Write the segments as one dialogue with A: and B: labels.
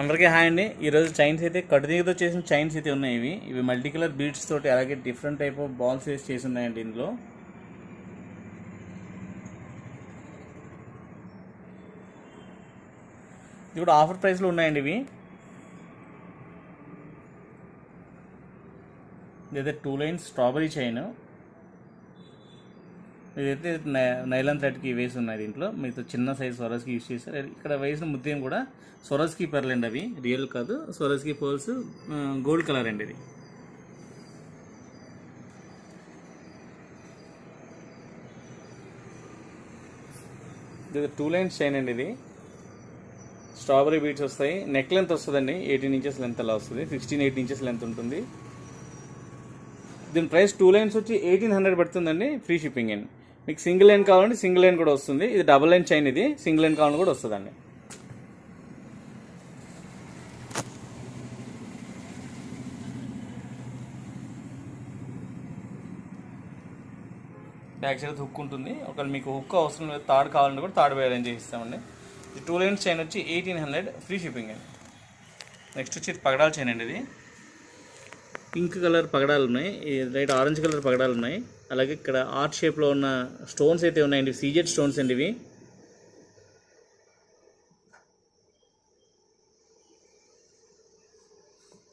A: అందరికీ హాయ్ అండి. ఈరోజు చైన్స్ అయితే కటుదీగతో చేసిన చైన్స్ అయితే ఉన్నాయి ఇవి. ఇవి మల్టీ కలర్ బీడ్స్ తోటి అలాగే డిఫరెంట్ టైప్ ఆఫ్ బాల్స్ వేసి చేసి ఉన్నాయండి ఇందులో. ఇది కూడా ఆఫర్ ప్రైస్లో ఉన్నాయండి ఇవి. ఇదైతే టూ లైన్స్ స్ట్రాబెరీ చైన్. ఇదైతే నై- నైలాన్ థ్రెడ్కి వేసి ఉన్నాయి దీంట్లో. మీతో చిన్న సైజ్ స్వరస్కి యూస్ చేశారు. ఇక్కడ వేసిన ముత్యం కూడా స్వరస్కి పెర్ల్ అండి అవి. రియల్ కాదు. స్వరస్కి పర్ల్స్ గోల్డ్ కలర్ అండి ఇది. ఇది టూ లైన్స్ చైన్ అండి ఇది. స్ట్రాబెరీ బీట్స్ వస్తాయి. నెక్ లెంత్ వస్తుందండి. ఎయిటీన్ ఇంచెస్ లెంత్ అలా వస్తుంది. సిక్స్టీన్ ఎయిట్ ఇంచెస్ లెంత్ ఉంటుంది. దీని ప్రైస్ టూ లైన్స్ వచ్చి ఎయిటీన్ హండ్రెడ్ పడుతుందండి. ఫ్రీ షిప్పింగ్ అండి. మీకు సింగిల్ లైన్ కావాలంటే సింగిల్ లైన్ కూడా వస్తుంది. ఇది డబుల్ లైన్ చైన్ ఇది. సింగిల్ లైన్ కావాలని కూడా వస్తుందండి. బ్యాక్ సైడ్ హుక్ ఉంటుంది. ఒకవేళ మీకు హుక్ అవసరం లేదు తాడు కావాలంటే కూడా తాడు వేరే చేసి ఇస్తామండి ఇది టూ లైన్స్ చైన్ వచ్చి ఎయిటీన్ హండ్రెడ్ ఫ్రీ షిప్పింగ్ అండి. నెక్స్ట్ వచ్చి ఇది పగడాల చైన్ అండి ఇది. పింక్ కలర్ పగడాలు ఉన్నాయి. రైట్ ఆరెంజ్ కలర్ పగడాలు ఉన్నాయి. అలాగే ఇక్కడ ఆర్ట్ షేప్లో ఉన్న స్టోన్స్ అయితే ఉన్నాయండి సీజెడ్ స్టోన్స్ అండి ఇవి.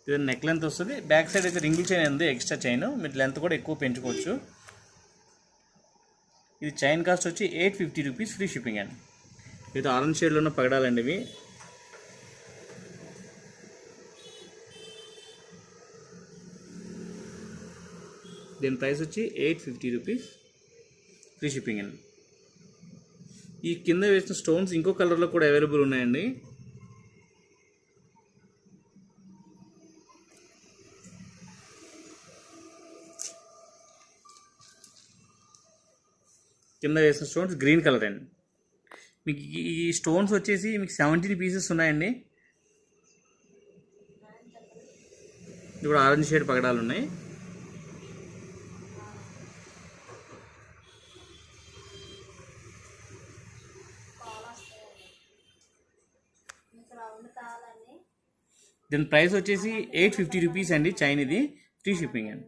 A: ఇది నెక్ లెంత్ వస్తుంది. బ్యాక్ సైడ్ అయితే రింగుల్ చైన్ ఉంది ఎక్స్ట్రా చైన్. మీరు లెంత్ కూడా ఎక్కువ పెంచుకోవచ్చు. ఇది చైన్ కాస్ట్ వచ్చి eight fifty rupees free shipping అండి. ఇది ఆరెంజ్ షేడ్లో ఉన్న పగడాలండి ఇవి. దీని ప్రైస్ వచ్చి eight fifty rupees free shipping అండి. ఈ కింద వేసిన స్టోన్స్ ఇంకో కలర్లో కూడా అవైలబుల్ ఉన్నాయండి. కింద వేసిన స్టోన్స్ గ్రీన్ కలర్ అండి. మీకు ఈ- స్టోన్స్ వచ్చేసి మీకు సెవెంటీన్ పీసెస్ ఉన్నాయండి. ఇప్పుడు ఆరెంజ్ షేడ్ పగడాలు ఉన్నాయి. దీని ప్రైస్ వచ్చేసి ఎయిట్ ఫిఫ్టీ రూపీస్ అండి చైన్ ఇది ఫ్రీ షిప్పింగ్ అండి.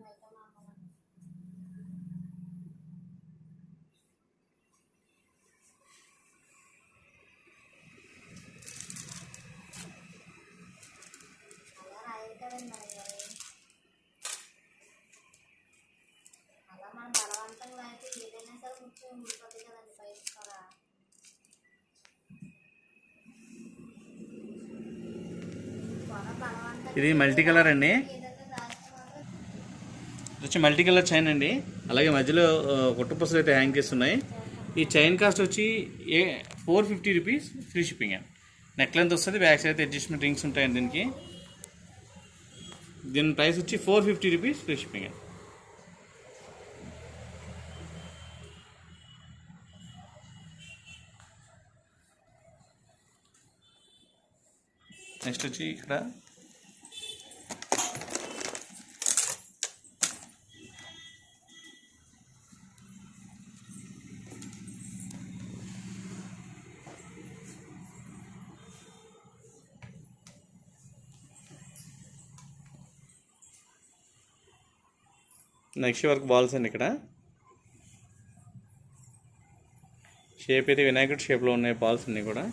A: ఇది మల్టీ కలర్ అండి. వచ్చి మల్టీ కలర్ చైన్ అండి. అలాగే మధ్యలో కొట్టుపసలు అయితే హ్యాంగ్ చేస్తున్నాయి. ఈ చైన్ కాస్ట్ వచ్చి a four fifty rupees free shipping అండి నెక్ లెంత్ వస్తుంది బ్యాక్ సైడ్ అయితే అడ్జస్ట్మెంట్ రింగ్స్ ఉంటాయండి దీనికి. దీని ప్రైస్ వచ్చి four fifty rupees free shipping అండి నెక్స్ట్ వచ్చి ఇక్కడ నెక్స్ట్ వరకు బాల్స్ అండి ఇక్కడ. షేప్ అయితే వినాయకుడి షేప్లో ఉన్నాయి బాల్స్ అన్నీ కూడా.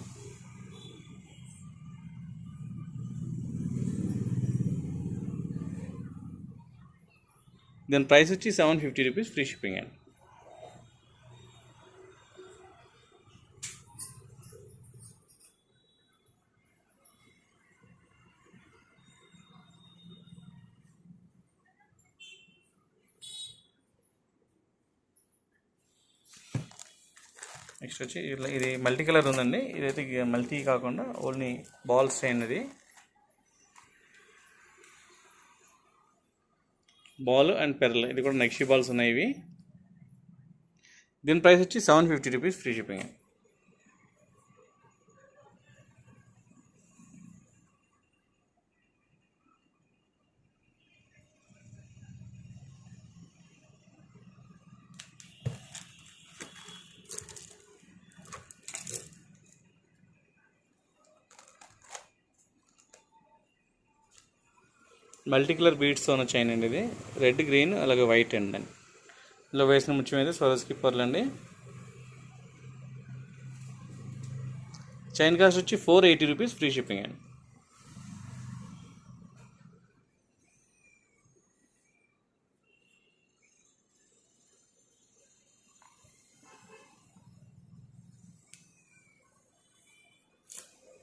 A: దీని ప్రైస్ వచ్చి seven fifty rupees free shipping అండి. నెక్స్ట్ వచ్చి ఇట్లా ఇది మల్టీ కలర్ ఉందండి. ఇదైతే మల్టీ కాకుండా ఓన్లీ బాల్స్ అయినది బాల్ అండ్ పెరల్ ఇది కూడా నెక్స్ట్ బాల్స్ ఉన్నాయి ఇవి. దీని ప్రైస్ వచ్చి seven fifty rupees free shipping multi colour బీడ్స్తో ఉన్న చైన్ అండి ఇది. రెడ్ గ్రీన్ అలాగే వైట్ అండి ఇందులో వేసిన ముత్యం అయితే స్వరస్కి పర్లు అండి. చైన్ కాస్ట్ వచ్చి four eighty rupees free shipping అండి.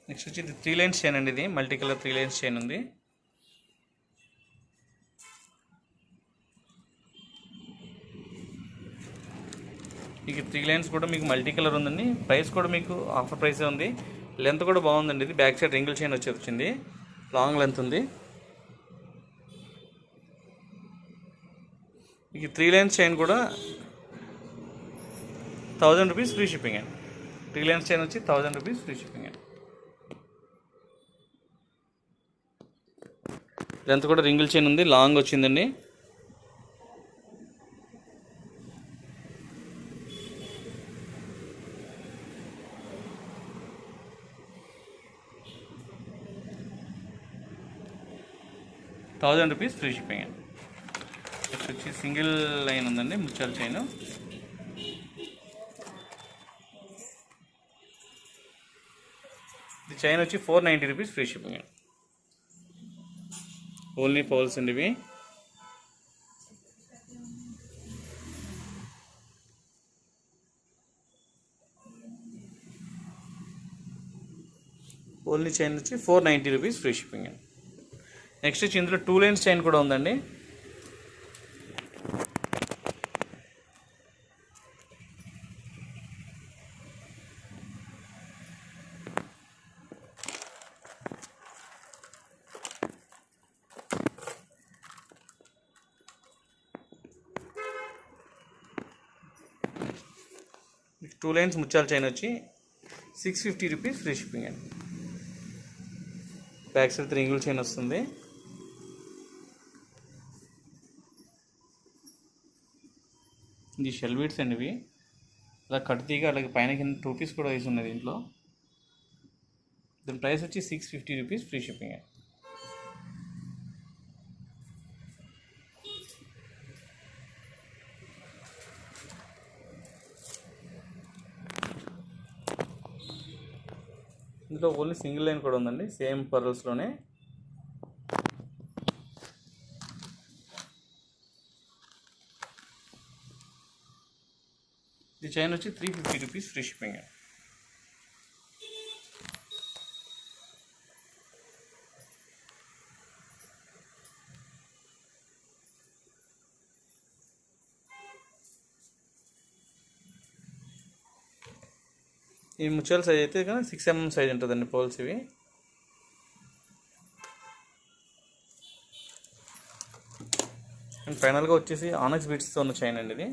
A: నెక్స్ట్ వచ్చి ఇది త్రీ లైన్స్ చైన్ అండి ఇది. Multi colour three lines chain ఉంది. మీకు త్రీ లైన్స్ కూడా మీకు మల్టీ కలర్ ఉందండి. ప్రైస్ కూడా మీకు ఆఫర్ ప్రైసే ఉంది. లెంత్ కూడా బాగుందండి. ఇది బ్యాక్ సైడ్ రింగిల్ చైన్ వచ్చి వచ్చింది లాంగ్ లెంత్ ఉంది. మీకు త్రీ లైన్స్ చైన్ కూడా థౌజండ్ రూపీస్ ఫ్రీ షిప్పింగ్ అండి త్రీ లైన్స్ చైన్ వచ్చి థౌజండ్ రూపీస్ ఫ్రీ షిప్పింగ్ అండి లెంత్ కూడా రింగిల్ చైన్ ఉంది. లాంగ్ వచ్చిందండి. థౌజండ్ రూపీస్ ఫ్రీ షిప్పింగ్ అండి. నెక్స్ట్ వచ్చి సింగిల్ లైన్ ఉందండి ముత్యాల చైన్ ఇది చైన్ వచ్చి four ninety rupees free shipping అండి. ఓన్లీ ఫోల్స్ అండి ఇవి. ఓన్లీ చైన్ వచ్చి four ninety rupees free shipping అండి. నెక్స్ట్ వచ్చి ఇందులో టూ లైన్స్ చైన్ కూడా ఉందండి. టూ లైన్స్ ముత్యాల చైన్ వచ్చి six fifty rupees free shipping అండి. బ్యాక్ సైడ్ ఇంగుల్ చైన్ వస్తుంది. ఇది షెల్ బీడ్స్ అండి ఇవి. అలా కట్టుతీగా అలాగే పైన కింద టూ పీస్ కూడా వేసి ఉన్నది దీంట్లో దీని ప్రైస్ వచ్చి six fifty rupees free shipping ఇందులో ఓన్లీ సింగిల్ లైన్ కూడా ఉందండి. సేమ్ పర్ల్స్లోనే చైన్ వచ్చి three fifty rupees free shipping ఈ ముత్యాల సైజ్ అయితే కానీ సిక్స్ ఎంఎం సైజ్ ఉంటుందండి పోల్స్ ఇవి. అండ్ ఫైనల్గా వచ్చేసి ఆనక్స్ బీట్స్తో ఉన్న చైన్ అండి ఇది.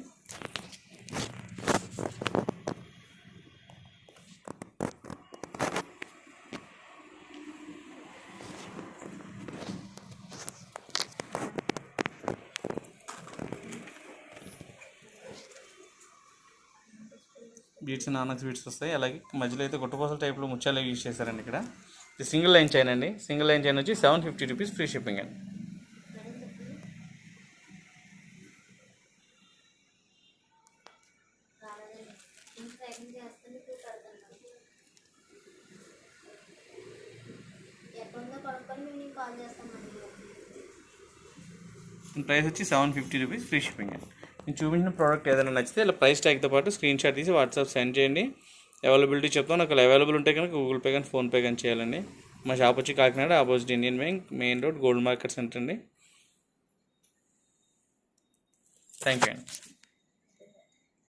A: బీట్స్ నానక్స్ బీట్స్ వస్తాయి. అలాగే మధ్యలో అయితే గుట్టపోసల టైప్లో ముత్యాలు యూజ్ చేశారండి ఇక్కడ. ఇది సింగిల్ లైన్ చైన్ అండి. సింగిల్ లైన్ చైన్ వచ్చి seven fifty rupees free shipping అండి. ప్రైస్ వచ్చి seven fifty rupees free shipping అండి. నేను చూపించిన ప్రోడక్ట్ ఏదైనా నచ్చితే ఇలా ప్రైస్ ట్యాగ్తో పాటు స్క్రీన్ షాట్ తీసి వాట్సాప్ సెండ్ చేయండి. అవైలబిలిటీ చెప్తాం. నాకు అవైలబుల్ ఉంటే కనుక గూగుల్ పే కానీ ఫోన్పే కానీ చేయాలండి. మా షాప్ వచ్చి Kakinada opposite Indian bank main road gold market centre అండి. థ్యాంక్ యూ అండి.